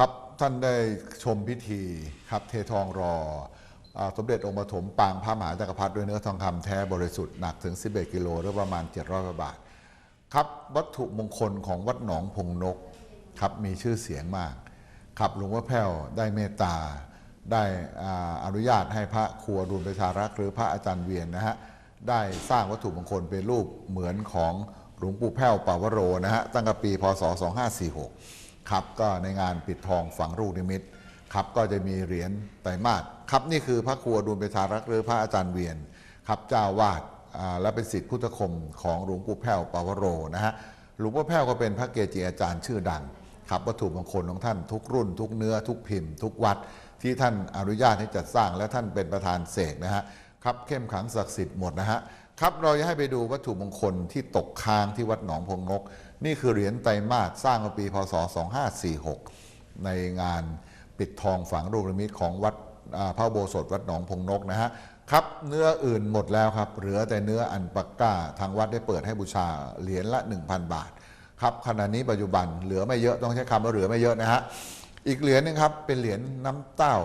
ครับท่านได้ชมพิธีครับเททองรออสมเด็จองค์ปฐมปางพระมหาจักรพรรดิด้วยเนื้อทองคำแท้บริสุทธิ์หนักถึง 11 กิโลหรือประมาณ 700บาท ครับวัตถุมงคลของวัดหนองพงนกครับมีชื่อเสียงมากครับหลวงพ่อแพ้วได้เมตตา ได้อนุญาตให้พระครูอรุณประชารักษ์หรือพระอาจารย์เวียนนะฮะได้สร้างวัตถุมงคลเป็นรูปเหมือนของหลวงปู่แพ้วปาวโรนะฮะตั้งแต่ปีพศ 2546 ครับก็ในงานปิดทองฝังลูกนิมิตครับก็จะมีเหรียญไตรมาสครับนี่คือพระครูอดุลปชารักษ์หรือพระอาจารย์เวียนครับเจ้าวาดอ่าและเป็นศิษย์พุทธคมของหลวงปู่แพ้วปาวโรนะฮะหลวงพ่แพ้วก็เป็นพระเกจิอาจารย์ชื่อดังครับวัตถุมงคลของท่านทุกรุ่น ทุกเนื้อ ทุกพิมพ์ ทุกวัดที่ท่านอนุญาตให้จัดสร้างและท่านเป็นประธานเสกนะฮะครับเข้มขังศักดิ์สิทธิ์หมดนะฮะ ครับเราจะให้ไปดูวัตถุมงคลที่ตกค้างที่วัดหนองพงนก นี่คือเหรียญไตรมาสสร้างเมื่อปีพศ 2546 ในงานปิดทองฝังลูกนิมิตของวัดพระโบสถวัดหนองพงนกนะฮะครับเนื้ออื่นหมดแล้วครับ เหลือแต่เนื้ออันปักก้า ทางวัดได้เปิดให้บูชาเหรียญละ 1,000 บาท ครับขณะนี้ปัจจุบันเหลือไม่เยอะต้องใช้คำว่าเหลือไม่เยอะนะฮะอีกเหรียญหนึงครับเป็นเหรียญน้ำเต้า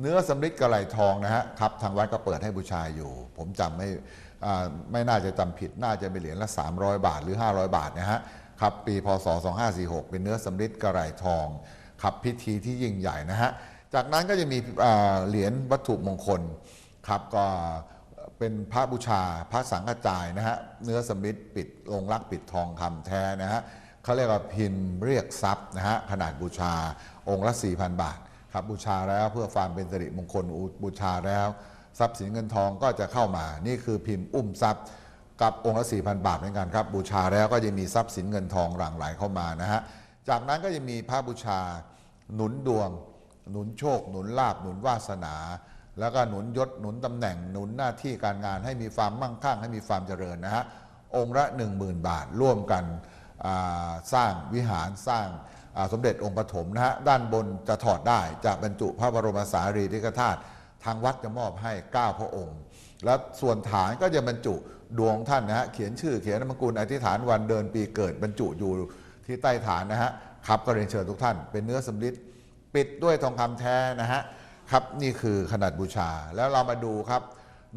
เนื้อสำริดกระไหลทองนะฮะครับทางวัดก็เปิดให้บูชาอยู่ ผมจำไม่ ไม่น่าจะจำผิดน่าจะเป็นเหรียญละ 300 บาทหรือ 500 บาทนะฮะครับปีพศ 2546 เป็นเนื้อสำริดกระไหลทองครับพิธีที่ยิ่งใหญ่นะฮะจากนั้นก็จะมีเหรียญวัตถุมงคลครับก็เป็นพระบูชาพระสังฆจายนะฮะเนื้อสำริดปิดองค์ลักปิดทองคำแท้นะฮะเขาเรียกว่าพิมพ์เรียกทรัพย์นะฮะขนาดบูชาองค์ละ 4,000 บาทครับบูชาแล้วเพื่อความเป็นสิริมงคลบูชาแล้ว ทรัพย์สินเงินทองก็จะเข้ามา นี่คือพิมพ์อุ้มทรัพย์กับองค์ละ4,000 บาทเหมือนกันครับ บูชาแล้วก็จะมีทรัพย์สินเงินทองหลั่งไหลเข้ามานะฮะ จากนั้นก็จะมีพระบูชา หนุนดวง หนุนโชค หนุนลาบหนุนวาสนา แล้วก็หนุนยศ หนุนตำแหน่ง หนุนหน้าที่การงานให้มีความมั่งคั่ง ให้มีความเจริญนะฮะ องค์ละ 10,000 บาทร่วมกันสร้างวิหารสร้างสมเด็จองค์ปฐมนะฮะ ด้านบนจะถอดได้จะบรรจุพระบรมสารีริกธาตุ ทางวัดจะมอบให้ 9 พระองค์ แล้วส่วนฐานก็จะบรรจุดวงท่านนะฮะเขียนชื่อเขียนนามกุลอธิษฐานวันเดินปีเกิดบรรจุอยู่ที่ใต้ฐานนะฮะครับก็เรียนเชิญทุกท่าน เป็นเนื้อสำริดปิดด้วยทองคำแท้นะฮะครับนี่คือขนาดบูชาแล้วเรามาดูครับ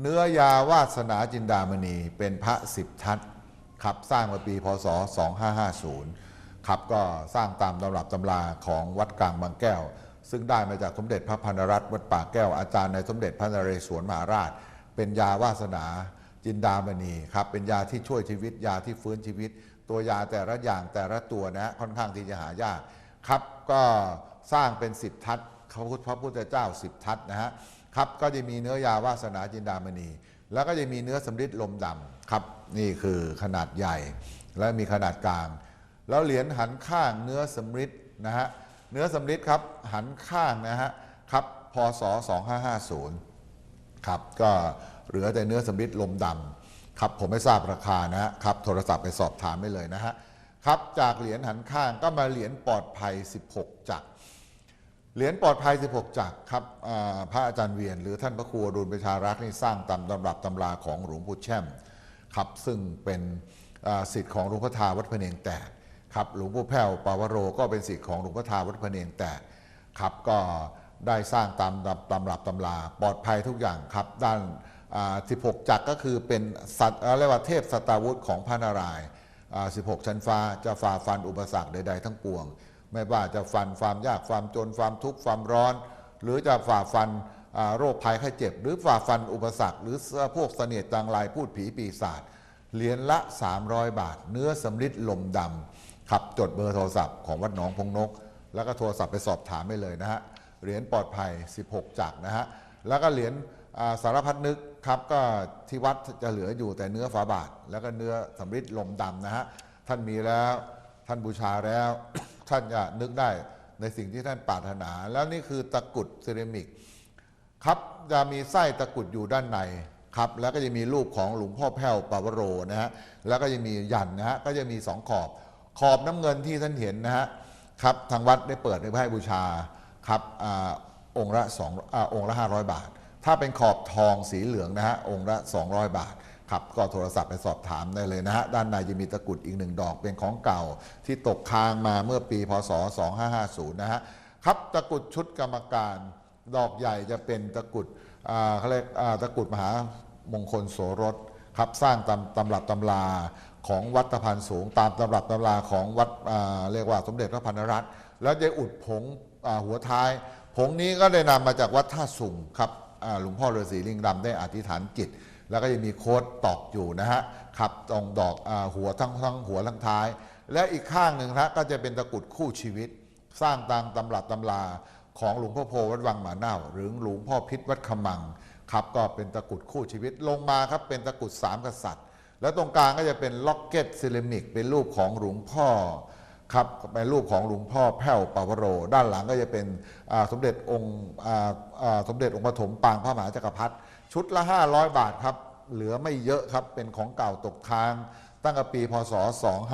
เนื้อยาวาสนาจินดามณีเป็นพระสิบทัศน์ครับสร้างมาปีพศ 2550ครับก็สร้างตามตำรับตำราของวัดกลางบางแก้ว ซึ่งได้มาจากสมเด็จพระพันรัตน์วัดป่าแก้วอาจารย์ในสมเด็จพระนเรศวรมหาราช เป็นยาวาสนา จินดามณีครับเป็นยาที่ช่วยชีวิต ยาที่ฟื้นชีวิต ตัวยาแต่ละอย่างแต่ละตัวนะค่อนข้างที่จะหายากครับก็สร้างเป็นสิบทัศน์เขาพระพุทธเจ้าสิบทัศน์นะฮะครับก็จะมีเนื้อยาวาสนาจินดามณี แล้วก็จะมีเนื้อสำริดลมดำครับนี่คือขนาดใหญ่และมีขนาดกลาง แล้วเหรียญหันข้างเนื้อสำริดนะฮะ เนื้อสำริดครับหันข้างนะฮะครับพศ 2550 ครับก็เหลือแต่เนื้อสำริดลมดำครับผมไม่ทราบราคานะครับโทรศัพท์ไปสอบถามได้เลยนะฮะครับจากเหรียญหันข้างก็มาเหรียญปลอดภัย 16 จักรเหรียญปลอดภัย 16 จักรครับพระอาจารย์เวียน หรือท่านพระครูอดุลประชารักษ์นี่สร้างตามตำรับตำราของหลวงปู่แช่มครับซึ่งเป็นสิทธิ์ของหลวงพ่อทาวัดพเนงแตก ครับหลวงปู่แพ้วปาวโรก็เป็นสิทธิ์ของหลวงพ่อทาวัดพระเนียงแตกครับก็ได้สร้างตามตำรับตำราปลอดภัยทุกอย่างครับ ด้านอ่า16 จักรก็คือเป็นสัตว์เรียกว่าเทพสตาวุธของพระนารายณ์อ่า16 ชั้นฟ้าจะฝ่าฟันอุปสรรคใด ๆ ทั้งปวง ไม่ว่าจะฟันความยากความจนความทุกข์ความร้อน หรือจะฝ่าฟันโรคภัยไข้เจ็บ หรือฝ่าฟันอุปสรรค หรือพวกเสนียดจังไรพูดผีปีศาจเหรียญละ 300 บาท เนื้อสำริดลมดำ ขับจดเบอร์โทรศัพท์ของวัดหนองพงนก แล้วก็โทรศัพท์ไปสอบถามได้เลยนะฮะเหรียญปลอดภัย 16 จักรนะฮะแล้วก็เหรียญสารพัดนึกครับก็ที่วัดจะเหลืออยู่แต่เนื้อฝาบาท แล้วก็เนื้อสำริดลมดำนะฮะท่านมีแล้วท่านบูชาแล้ว ท่านจะนึกได้ในสิ่งที่ท่านปรารถนา แล้วนี่คือตะกุดเซรามิกครับจะมีไส้ตะกุดอยู่ด้านในครับแล้วก็จะมีรูปของหลวงพ่อแพ้วปาวโรนะฮะแล้วก็จะมียันนะฮะก็จะมีสองขอบ ขอบน้ำเงินที่ท่านเห็นนะฮะครับทางวัดได้เปิดให้บูชาครับอองค์ละสององค์ละ500บาท ถ้าเป็นขอบทองสีเหลืองนะฮะองค์ละ200บาทครับก็โทรศัพท์ไปสอบถามได้เลยนะฮะ ด้านในจะมีตะกุดอีกหนึ่งดอกเป็นของเก่า ที่ตกค้างมาเมื่อปีพศ 2550 นะฮะ ครับตะกุดชุดกรรมการดอกใหญ่จะเป็นตะกุดเขาเรียกตะกุดมหามงคลโสรสครับสร้างตำตำรับตำรา ของวัดตะพันสูง ตามตำรับตำราของวัดเรียกว่าสมเด็จพระพันรัตน์แล้วจะอุดผงหัวท้าย ผงนี้ก็ได้นำมาจากวัดท่าสุงครับหลวงพ่อฤาษีลิงดำได้อธิษฐานจิต แล้วก็จะมีโค้ดตอกอยู่นะฮะครับตรงดอกอหัวทั้งทั้งหัวทั้งท้าย และอีกข้างหนึ่งนะก็จะเป็นตะกุดคู่ชีวิต สร้างตามตำรับตำราของหลวงพ่อโพวัดวังหมาเน่า หรือหลวงพ่อพิษวัดขมังครับก็เป็นตะกุดคู่ชีวิตลงมาครับเป็นตะกุดสามกษัตริย์ แล้วตรงกลางก็จะเป็นล็อกเก็ตเซรามิกเป็นรูปของหลวงพ่อครับเป็นรูปของหลวงพ่อแพ้วปาวโร ด้านหลังก็จะเป็นสมเด็จองค์สมเด็จองค์ปฐมปางพระมหาจักรพรรดิชุดละ 500 บาทครับ เหลือไม่เยอะครับเป็นของเก่าตกค้าง ตั้งแต่ปีพศ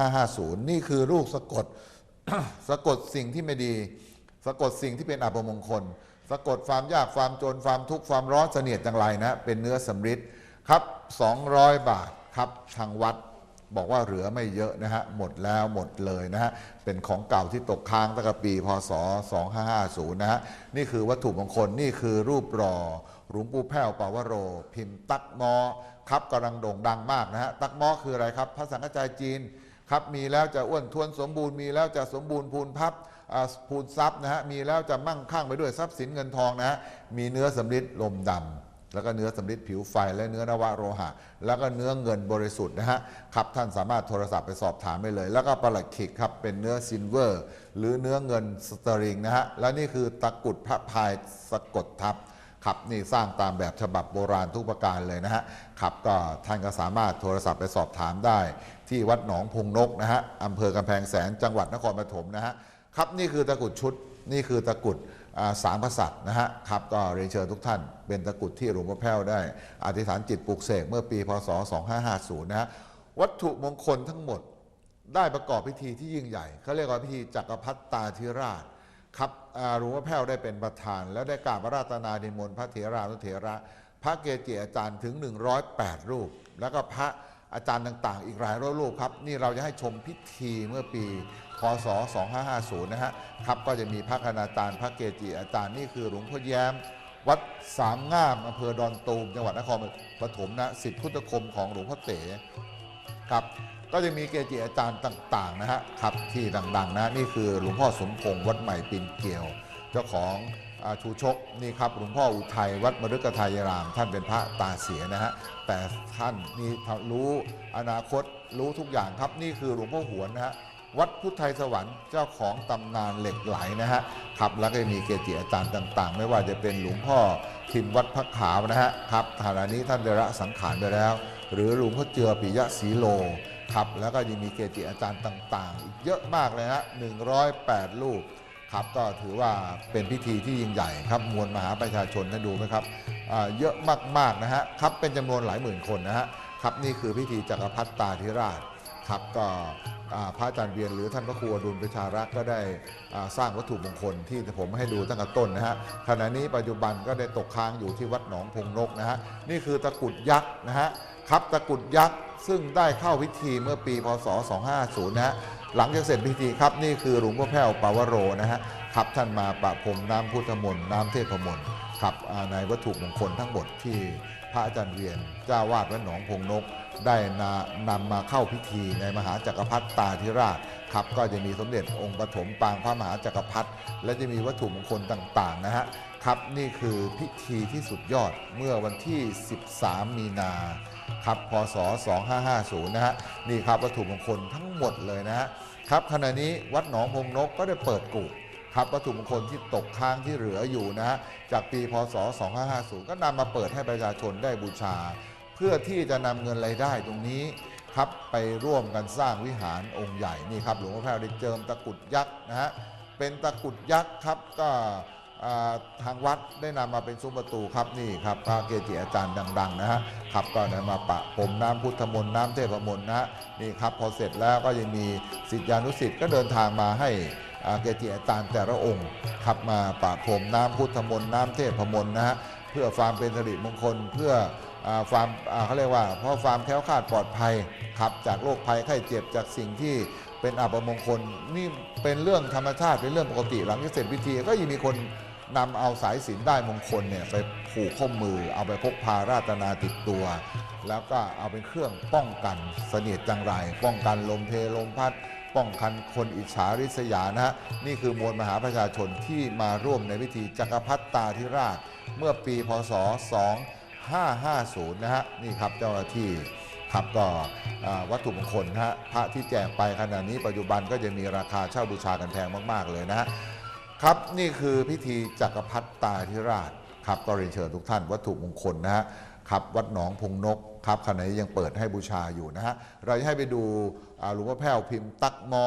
2550 นี่คือลูกสะกดสะกดสิ่งที่ไม่ดี สะกดสิ่งที่เป็นอัปมงคล สะกดความยากความจนความทุกข์ความร้อนเสนียดจังไรนะเป็นเนื้อสำริดครับ 200 บาท ครับทางวัดบอกว่าเหลือไม่เยอะนะฮะ หมดแล้วหมดเลยนะฮะ เป็นของเก่าที่ตกค้างตั้งแต่ปี พศ 2550 นะฮะ นี่คือวัตถุมงคล นี่คือรูปรอหลวงปู่แพ้วปาวโร พิมพ์ตักมอครับกำลังโด่งดังมากนะฮะ ตักมอคืออะไรครับภาษาจายจีนครับมีแล้วจะอ้วนท้วนสมบูรณ์มีแล้วจะสมบูรณ์พูนพับพูนทรัพย์นะฮะมีแล้วจะมั่งคั่งไปด้วยทรัพย์สินเงินทองนะฮะมีเนื้อสำริดลมดำ แล้วก็เนื้อสำริดผิวไฟและเนื้อนวโรหะ แล้วก็เนื้อเงินบริสุทธิ์นะฮะครับท่านสามารถโทรศัพท์ไปสอบถามได้เลย แล้วก็ประหลัดขิกครับเป็นเนื้อซิลเวอร์ หรือเนื้อเงินสเตอริงนะฮะและนี่คือตะกุดพระพายสะกดทับครับนี่สร้างตามแบบฉบับโบราณทุกประการเลยนะฮะครับก็ท่านก็สามารถโทรศัพท์ไปสอบถามได้ ที่วัดหนองพงนกนะฮะอำเภอกำแพงแสนจังหวัดนครปฐมนะฮะครับนี่คือตะกุดชุดนี่คือตะกุด สามกษัตริย์นะฮะครับก็เรียนเชิญทุกท่าน เป็นตะกุดที่หลวงพ่อแพ้วได้ อธิษฐานจิตปลุกเสกเมื่อปีพศ 2550 นะฮะวัตถุมงคลทั้งหมดได้ประกอบพิธีที่ยิ่งใหญ่เขาเรียกว่าพิธีจักรพรรดิตาธิราชครับหลวงพ่อแพ้วได้เป็นประธาน และได้กราบพระราตนาดิมนต์พระเถรานุเถระ พระเกจิอาจารย์ถึง 108 รูป แล้วก็พระ อาจารย์ต่างๆ อีกหลายร้อยรูปครับ นี่เราจะให้ชมพิธีเมื่อปีพศ2550 นะฮะครับก็จะมีพระคณาจารย์พระเกจิอาจารย์นี่คือหลวงพ่อแย้ม วัดสามงามอำเภอดอนตูมจังหวัดนครปฐมนะสิทธิพุทธคมของหลวงพ่อเต๋ครับก็จะมีเกจิอาจารย์ต่างๆนะฮะครับที่ดังๆนะนี่คือหลวงพ่อสมพงษ์วัดใหม่ปินเกลียว เจ้าของ ชูชกนี่ครับหลวงพ่ออุทัยวัดมฤคทายราม ท่านเป็นพระตาเสียนะฮะแต่ท่านนี่รู้อนาคตรู้ทุกอย่างครับนี่คือหลวงพ่อหวนนะฮะวัดพุทธไทยสวรรค์เจ้าของตำนานเหล็กไหลนะฮะครับแล้วก็มีเกจิอาจารย์ต่าง ๆ ไม่ว่าจะเป็นหลวงพ่อทิมวัดพระขาวนะฮะครับฐานะนี้ท่านได้ละสังขารไปแล้ว หรือหลวงพ่อเจือปิยะศรีโลครับแล้วก็ยังมีเกจิอาจารย์ต่าง ๆ อีกเยอะมากเลยฮะ108รูป ครับก็ถือว่าเป็นพิธีที่ยิ่งใหญ่ครับมวลมหาประชาชนนะดูไหมครับเยอะมากๆนะฮะครับเป็นจำนวนหลายหมื่นคนนะฮะครับนี่คือพิธีจักรพรรดิตาธิราชครับก็พระอาจารย์เวียนหรือท่านพระครูอดุลประชารักษ์ก็ได้สร้างวัตถุมงคลที่ผมให้ดูตั้งแต่ต้นนะฮะขณะนี้ปัจจุบันก็ได้ตกค้างอยู่ที่วัดหนองพงนกนะฮะนี่คือตะกุดยักษ์นะฮะครับตะกุดยักษ์ซึ่งได้เข้าพิธีเมื่อปีพศ 250นะฮะ หลังจากเสร็จพิธีครับนี่คือหลวงพ่อแพ้วปาวโรนะฮะขับท่านมาประพรมน้ำพุทธมนต์น้ำเทพมนต์ขับอ่าในวัตถุมงคลทั้งหมดที่พระอาจารย์เวียนเจ้าวาดวัดหนองพงนก ได้นานำมาเข้าพิธีในมหาจักรพรรดิตาธิราช ครับก็จะมีสมเด็จองค์ปฐมปางพระมหาจักรพรรดิและจะมีวัตถุมงคลต่างๆนะฮะครับนี่คือพิธีที่สุดยอดเมื่อวันที่ 13 มีนาครับพศ 2550 นะฮะนี่ครับวัตถุมงคลทั้งหมดเลยนะฮะครับขณะนี้วัดหนองพงนกก็ได้เปิดกุครับวัตถุมงคลที่ตกค้างที่เหลืออยู่นะฮะจากปีพศ 2550 ก็นำมาเปิดให้ประชาชนได้บูชา เพื่อที่จะนำเงินรายได้ตรงนี้ ครับไปร่วมกันสร้างวิหารองค์ใหญ่นี่ครับหลวงพ่อแพ้วได้เจิมตะกุดยักษ์นะฮะเป็นตะกุดยักษ์ครับก็ทางวัดได้นำมาเป็นซุ้มประตูครับนี่ครับพระเกจิอาจารย์ดัง ๆ นะฮะครับก็นำมาปะพรมน้ำพุทธมนต์น้ำเทพมนต์นะฮะนี่ครับพอเสร็จแล้วก็ยังมีศิษยานุศิษย์ก็เดินทางมาให้เกจิอาจารย์แต่ละองค์ครับมาปะพรมน้ำพุทธมนต์น้ำเทพมนต์นะฮะเพื่อความเป็นสิริมงคลเพื่อ ความอ่าเขาเรียกว่า เพราะความแค้วคาดปลอดภัยครับจากโรคภัยไข้เจ็บจากสิ่งที่เป็นอัปมงคลนี่เป็นเรื่องธรรมชาติเป็นเรื่องปกติ หลังจากเสร็จพิธีก็ยังมีคนนำเอาสายสินได้มงคลเนี่ยไปผูกข้อมือ เอาไปพกพาราตนาติดตัว แล้วก็เอาเป็นเครื่องป้องกันเสนียดจังไร ป้องกันลมเพลลมพัด ป้องกันคนอิจฉาริษยานะฮะนี่คือมวลมหาประชาชนที่มาร่วมในพิธีจักรพรรดิตาธิราช เมื่อปีพศ 550 นะฮะ นี่ครับเจ้าหน้าที่ครับก็อ่าวัตถุมงคลนะฮะพระที่แจกไปขณะนี้ปัจจุบันก็จะมีราคาเช่าบูชากันแพงมาก ๆ เลยนะฮะครับนี่คือพิธีจักรพรรดิตาธิราชครับก็เรียนเชิญทุกท่านวัตถุมงคลนะฮะครับวัดหนองพงนกครับขณะนี้ยังเปิดให้บูชาอยู่นะฮะเราจะให้ไปดูหลวงพ่อแพ้วพิมพ์ตักมอ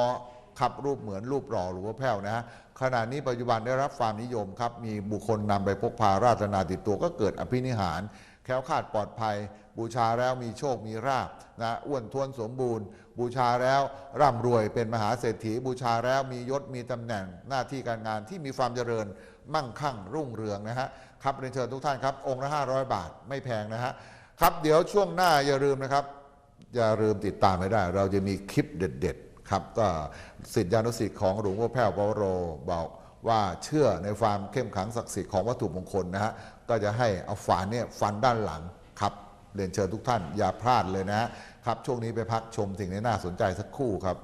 ครับรูปเหมือนรูปหล่อหลวงพ่อแพ้วนะฮะ ขณะนี้ปัจจุบันได้รับความนิยมครับ มีบุคคลนำไปพกพาราธนาติดตัวก็เกิดอภินิหาร แคล้วคลาดปลอดภัย บูชาแล้วมีโชคมีราบนะอ้วนท้วนสมบูรณ์ บูชาแล้วร่ำรวยเป็นมหาเศรษฐี บูชาแล้วมียศมีตำแหน่งหน้าที่การงานที่มีความเจริญมั่งคั่งรุ่งเรืองนะฮะครับเรียนเชิญทุกท่านครับ องค์ละ500 บาทไม่แพงนะฮะครับเดี๋ยวช่วงหน้าอย่าลืมนะครับ อย่าลืมติดตามไม่ได้ เราจะมีคลิปเด็ด ๆ ครับก็สิทธิานุสิทธิ์ของหลวงพ่อแพ้วปวโรบอกว่าเชื่อในความเข้มขังศักดิ์สิทธิ์ของวัตถุมงคลนะฮะก็จะให้เอาฝานเนี่ยฟันด้านหลังครับเรียนเชิญทุกท่านอย่าพลาดเลยนะฮะครับช่วงนี้ไปพักชมสิ่งที่น่าสนใจสักครู่ครับ